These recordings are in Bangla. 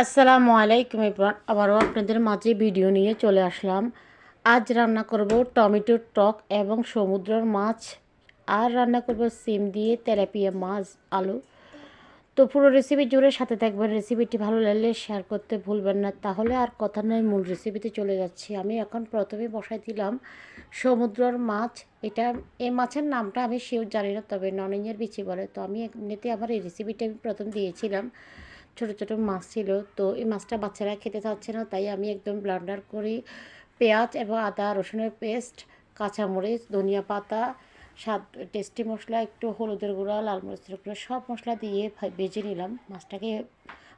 আসসালামু আলাইকুম এবার আবারও আপনাদের মাঝে ভিডিও নিয়ে চলে আসলাম। আজ রান্না করব টমেটোর টক এবং সমুদ্রের মাছ। আর রান্না করব সিম দিয়ে তেলাপিয়া মাছ, আলু। তো পুরো রেসিপি জুড়ে সাথে থাকবেন। রেসিপিটি ভালো লাগলে শেয়ার করতে ভুলবেন না। তাহলে আর কথা নয় মূল রেসিপিতে চলে যাচ্ছি। আমি এখন প্রথমে বসাই দিলাম সমুদ্রর মাছ। এটা, এই মাছের নামটা আমি সেও জানি না, তবে ননিঞ্জের বিচি বলে। তো আমি এমনিতে আমার এই রেসিপিটা আমি প্রথম দিয়েছিলাম। ছোট ছোট মাছ ছিল। তো এই মাছটা বাচ্চারা খেতে চাচ্ছে না, তাই আমি একদম ব্লান্ডার করি। পেঁয়াজ এবং আদা, রসুনের পেস্ট, কাঁচামরিচ, ধনিয়া পাতা, স্বাদ, টেস্টি মশলা, একটু হলুদের গুঁড়া, লাল মরিচের গুঁড়া, সব মশলা দিয়ে ভেজে নিলাম। মাছটাকে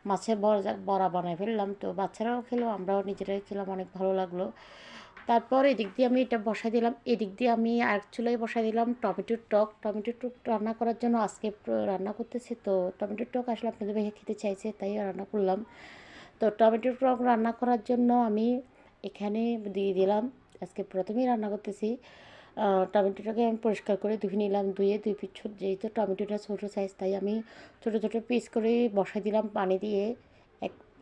মাছের বড়া বড়া বানায় ফেললাম। তো বাচ্চারাও খেলো, আমরাও নিজেরাই খেলাম, অনেক ভালো লাগল। তারপর এদিক দিয়ে আমি এটা বসাই দিলাম। এদিক দিয়ে আমি আর চুলায় বসাই দিলাম টমেটোর টক। টমেটোর টক রান্না করার জন্য আজকে রান্না করতেছি তো টমেটোর টক আসলে আপনাদের ভাইয়া খেতে চাইছে তাই রান্না করলাম। তো টমেটোর টক রান্না করার জন্য আমি এখানে দিয়ে দিলাম। আজকে প্রথমেই রান্না করতেছি। টমেটোটাকে আমি পরিষ্কার করে ধুয়ে নিলাম, ধুয়ে দুই পিস যেহেতু টমেটোটা ছোটো সাইজ তাই আমি ছোটো ছোটো পিস করে বসাই দিলাম পানি দিয়ে।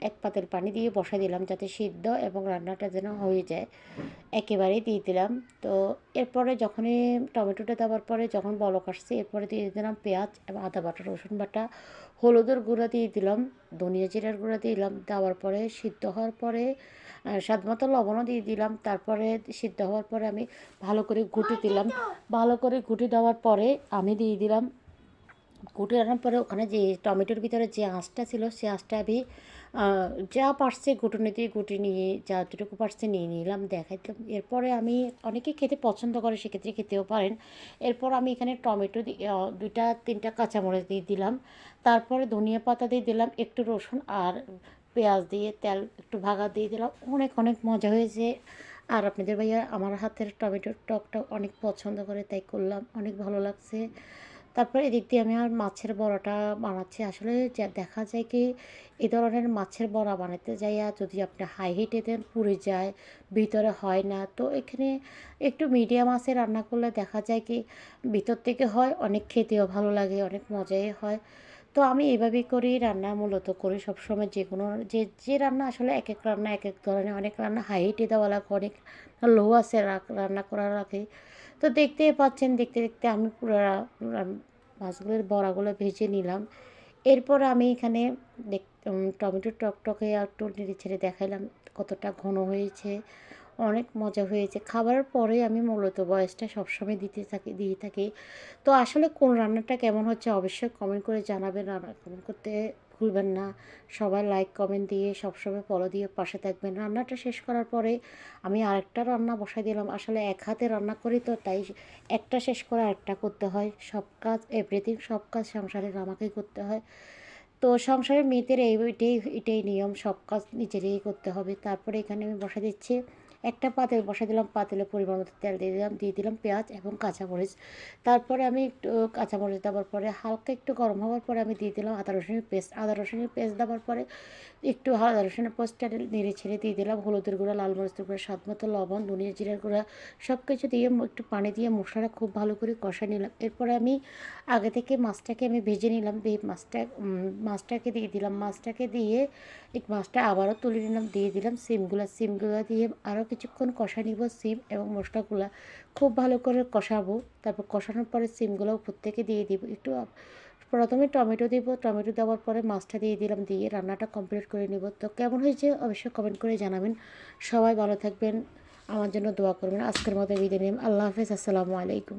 এক পাতের পানি দিয়ে বসাই দিলাম যাতে সিদ্ধ এবং রান্নাটা যেন হয়ে যায়। একেবারেই দিয়ে দিলাম। তো এরপরে যখনই টমেটোটা দেওয়ার পরে যখন বলক আসছে, এরপরে দিয়ে দিলাম পেঁয়াজ এবং আদা বাটা, রসুন বাটা, হলুদের গুঁড়া দিয়ে দিলাম, ধনিয়া জিরার গুঁড়া দিলাম। দেওয়ার পরে সিদ্ধ হওয়ার পরে স্বাদ মতো লবণও দিয়ে দিলাম। তারপরে সিদ্ধ হওয়ার পরে আমি ভালো করে ঘুটে দিলাম। ভালো করে ঘুটে দেওয়ার পরে আমি দিয়ে দিলাম কুটে আনার পরে ওখানে যে টমেটোর ভিতরে যে আঁশটা ছিল, সে আঁশটা আমি যা পারছে গুটুনি দিয়ে গুটি নিয়ে, যা যেটুকু পারছে নিয়ে নিলাম, দেখাইলাম। এরপরে আমি, অনেকে খেতে পছন্দ করে, সেক্ষেত্রে খেতেও পারেন। এরপর আমি এখানে টমেটো দুইটা, তিনটা কাঁচামরিচ দিয়ে দিলাম। তারপরে ধনিয়া পাতা দিয়ে দিলাম, একটু রসুন আর পেঁয়াজ দিয়ে তেল একটু ভাগা দিয়ে দিলাম। অনেক অনেক মজা হয়েছে। আর আপনাদের ভাইয়া, আমার হাতের টমেটোর টকটা অনেক পছন্দ করে, তাই করলাম। অনেক ভালো লাগছে। তারপর এদিক দিয়ে আমি আর মাছের বড়াটা বানাচ্ছি। আসলে দেখা যায় কি, এ ধরনের মাছের বড়া বানাতে যাইয়া যদি আপনি হাই হিটে দেন, পুড়ে যায়, ভিতরে হয় না, তো এখানে একটু মিডিয়াম আঁচে রান্না করলে দেখা যায় কি, ভিতর থেকে হয়, অনেক খেতেও ভালো লাগে, অনেক মজাই হয়। তো আমি এভাবেই করি, রান্না মূলত করি সবসময় যে কোনো, যে যে রান্না আসলে এক এক রান্না এক এক ধরনের অনেক রান্না হাই হিটে দেওয়া লাগে, অনেক লো আছে রাখ- রান্না করার আগে। তো দেখতেই পাচ্ছেন, দেখতে দেখতে আমি পুরো মাছগুলোর বড়াগুলো ভেজে নিলাম। এরপর আমি এখানে দেখ টমেটো টকটকে একটু নেড়ে ছেড়ে দেখাইলাম কতটা ঘন হয়েছে। অনেক মজা হয়েছে। খাবারের পরে আমি মূলত বয়সটা সবসময় দিতে থাকি, দিয়ে থাকি। তো আসলে কোন রান্নাটা কেমন হচ্ছে অবশ্যই কমেন্ট করে জানাবেন। রান্না কমেন্ট করতে ভুলবেন না। সবাই লাইক কমেন্ট দিয়ে সবসময় ফলো দিয়ে পাশে থাকবেন। রান্নাটা শেষ করার পরে আমি আরেকটা রান্না বসাই দিলাম। আসলে এক হাতে রান্না করি তো, তাই একটা শেষ করে আরেকটা করতে হয়। সব কাজ এভরিথিং সব কাজ সংসারের আমাকেই করতে হয়। তো সংসারের মেয়েদের এই এটাই এটাই নিয়ম। সব কাজ নিজেরই করতে হবে। তারপরে এখানে আমি বসা দিচ্ছি একটা পাতিল বসা দিলাম পাতিলে পরিমাণ মতো তেল দিয়ে দিলাম দিয়ে দিলাম পেঁয়াজ এবং কাঁচামরিচ। তারপরে আমি একটু কাঁচামরিচ দেওয়ার পরে হালকা একটু গরম হওয়ার পরে আমি দিয়ে দিলাম আদা রসুনের পেস্ট। আদা রসুনের পেস্ট দেওয়ার পরে একটু আদা রসুনের পেস্টটা নেড়ে ছেড়ে দিয়ে দিলাম, হলুদের গুঁড়া, লাল মরিচের গুঁড়া, স্বাদ মতো লবণ, ধনিয়া জিরার গুঁড়া সব কিছু দিয়ে একটু পানি দিয়ে মশলাটা খুব ভালো করে কষা নিলাম। এরপরে আমি আগে থেকে মাছটাকে আমি ভেজে নিলাম মাছটা মাছটাকে দিয়ে দিলাম। মাছটাকে দিয়ে, এই মাছটা আবারও তুলে নিলাম, দিয়ে দিলাম সিমগুলা। সিমগুলো দিয়ে আরও কিছুক্ষণ কষা নিব সিম এবং মশলাগুলো। খুব ভালো করে কষাবো। তারপর কষানোর পরে সিমগুলো প্রত্যেকে দিয়ে দিব। একটু প্রথমে টমেটো দিব। টমেটো দেওয়ার পরে মাছটা দিয়ে দিলাম, দিয়ে রান্নাটা কমপ্লিট করে নিব। তো কেমন হয়েছে অবশ্যই কমেন্ট করে জানাবেন। সবাই ভালো থাকবেন। আমার জন্য দোয়া করবেন। আজকের মতো বিদায় নিলাম। আল্লাহ হাফেজ। আসসালামু আলাইকুম।